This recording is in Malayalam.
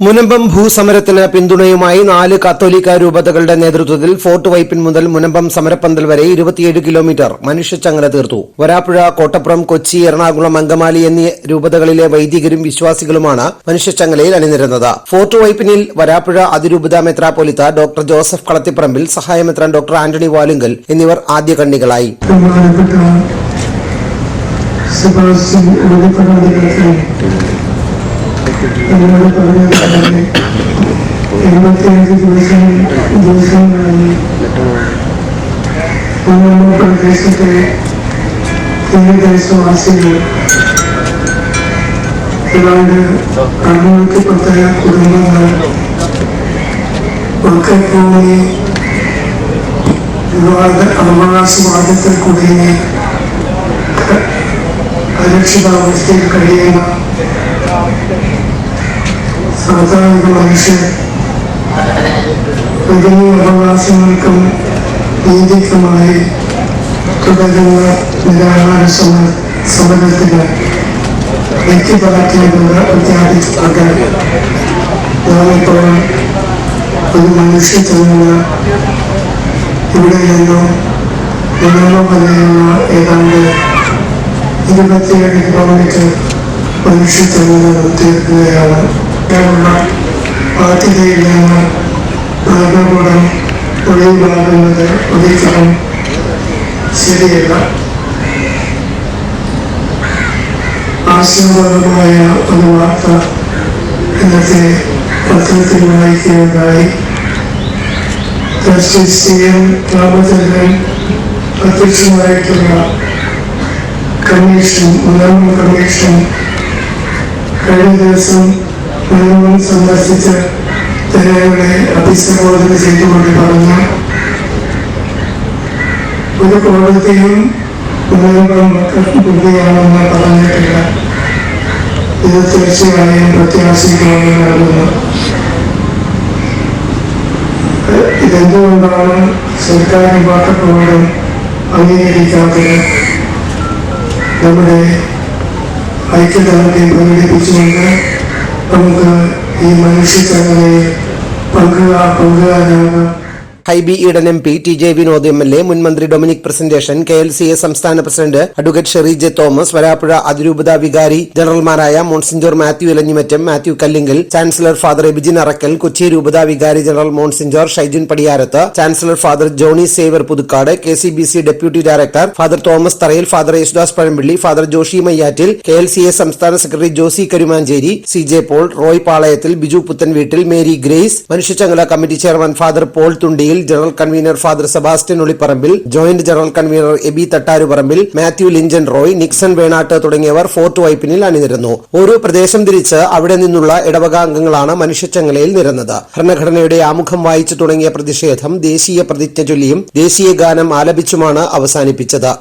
മുനമ്പം ഭൂസമരത്തിന് പിന്തുണയുമായി നാല് കത്തോലിക്ക രൂപതകളുടെ നേതൃത്വത്തിൽ ഫോർട്ട് വൈപ്പിൻ മുതൽ മുനമ്പം സമരപ്പന്തൽ വരെ ഇരുപത്തിയേഴ് കിലോമീറ്റർ മനുഷ്യച്ചങ്ങല തീർത്തു. വരാപ്പുഴ കോട്ടപ്പുറം കൊച്ചി എറണാകുളം അങ്കമാലി എന്നീ രൂപതകളിലെ വൈദികരും വിശ്വാസികളുമാണ് മനുഷ്യച്ചങ്ങലയിൽ അണിനിരുന്നത്. ഫോർട്ട് വൈപ്പിനിൽ വരാപ്പുഴ അതിരൂപത മെത്രാപ്പൊലിത്ത ഡോക്ടർ ജോസഫ് കളത്തിപ്പറമ്പിൽ സഹായമെത്രാൻ ഡോക്ടർ ആന്റണി വാലുങ്കൽ എന്നിവർ ആദ്യ കണ്ണികളായി എന്നോട് പറഞ്ഞതുപോലെ എഴുപത്തിയഞ്ച് ദിവസം ദിവസങ്ങളായി നമ്മുടെ പ്രദേശത്തെ തീരദേശവാസികൾ അറുന്നൂറ്റി പത്ത് കുടുംബങ്ങൾ ഒക്കെ വിവാദ അവകാശവാദത്തിൽ കുടുങ്ങി അരക്ഷിതാവസ്ഥയിൽ കഴിയുന്ന സാധാരണ മനുഷ്യർ പ്രകൃതി അവകാശങ്ങൾക്കും നീതിക്കുമായി തുടരുന്ന നിരാഹാര സമ സമരത്തിന് വ്യക്തിപരത്തിലുള്ള പ്രഖ്യാപിച്ചുകൊണ്ട് നാമിപ്പോൾ ഒരു മനുഷ്യ ചെന്ന ഇവിടെ നിന്നും നിലവ് ഏതാണ്ട് ഇരുപത്തിയേഴ് കിലോമീറ്റർ മനുഷ്യച്ചങ്ങല തീർക്കുകയാണ് കേരള ബാധ്യതയിൽ നിന്ന് ഭരണകൂടം ഒഴിവാകുന്നത് ഒരിക്കലും ശരിയല്ല. ആശീർവാദമായ ഒരു വാർത്ത ഇന്നത്തെ പത്രത്തിൽ വായിക്കുകയുണ്ടായി. ജസ്റ്റിസ് സി എം രാമചന്ദ്രൻ അധ്യക്ഷനായിട്ടുള്ള കമ്മീഷൻ ഉന്നമന കമ്മീഷൻ കഴിഞ്ഞ ദിവസം ഉന്നമനം സന്ദർശിച്ച ജനങ്ങളെ അഭിസംബോധന ചെയ്തുകൊണ്ട് പറഞ്ഞു ഒരു കോടതിയും ഉന്നമനം മക്കളുകയാണെന്ന് പറഞ്ഞിട്ടില്ല. ഇത് തീർച്ചയായും പ്രത്യാശിക്കാവുന്നതാകുന്നു ഇതെന്തുകൊണ്ടാണ് സർക്കാർ വിഭാഗത്തോടും അംഗീകരിക്കാത്തത്? നമ്മുടെ ഐക്യദാർഢ്യം പ്രകടിപ്പിച്ചുകൊണ്ട് നമുക്ക് ഈ മനുഷ്യച്ചങ്ങലയിൽ പങ്കുക പങ്കുകാരാകാം Hibi Eden M P T J Vinod M L A മുൻമന്ത്രി Dominic Presentation K L C A സംസ്ഥാന president advocate Sherry J Thomas Varapuzha അതിരൂപത വികാരി ജനറൽമാരായ monsignor Mathew Elanjimattam Mathew Kallinkal chancellor father Ebijin Arackal Kochi രൂപത വികാരി general monsignor Shyjun Padiyarath chancellor father Johnny Xavier Puthukkad K C B C deputy director father Thomas Tharayil father Yesudas Pazhampilly father Joshy Mayyattil K L C A സംസ്ഥാന secretary Josy Karumanchery C J Paul Roy Palayathil Biju Puthan Veettil Mary Grace മനുഷ്യചങ്ങല committee chairman father Paul Thundiyil general convener father Sebastian Olipparambil joint general convener Aby Thattaruparambil Mathew Linchen Roy Nixon Venatt തുടങ്ങിയവർ ഫോർട്ട് വൈപ്പിനിൽ അണിനിരുന്നു. ഓരോ പ്രദേശം തിരിച്ച് അവിടെ നിന്നുള്ള ഇടവക അംഗങ്ങളാണ് മനുഷ്യച്ചങ്ങലയിൽ നിരന്നത്. ഭരണഘടനയുടെ ആമുഖം വായിച്ചു തുടങ്ങിയ പ്രതിഷേധം ദേശീയ പ്രതിജ്ഞ ചൊല്ലിയും ദേശീയ ഗാനം ആലപിച്ചുമാണ് അവസാനിപ്പിച്ചത്.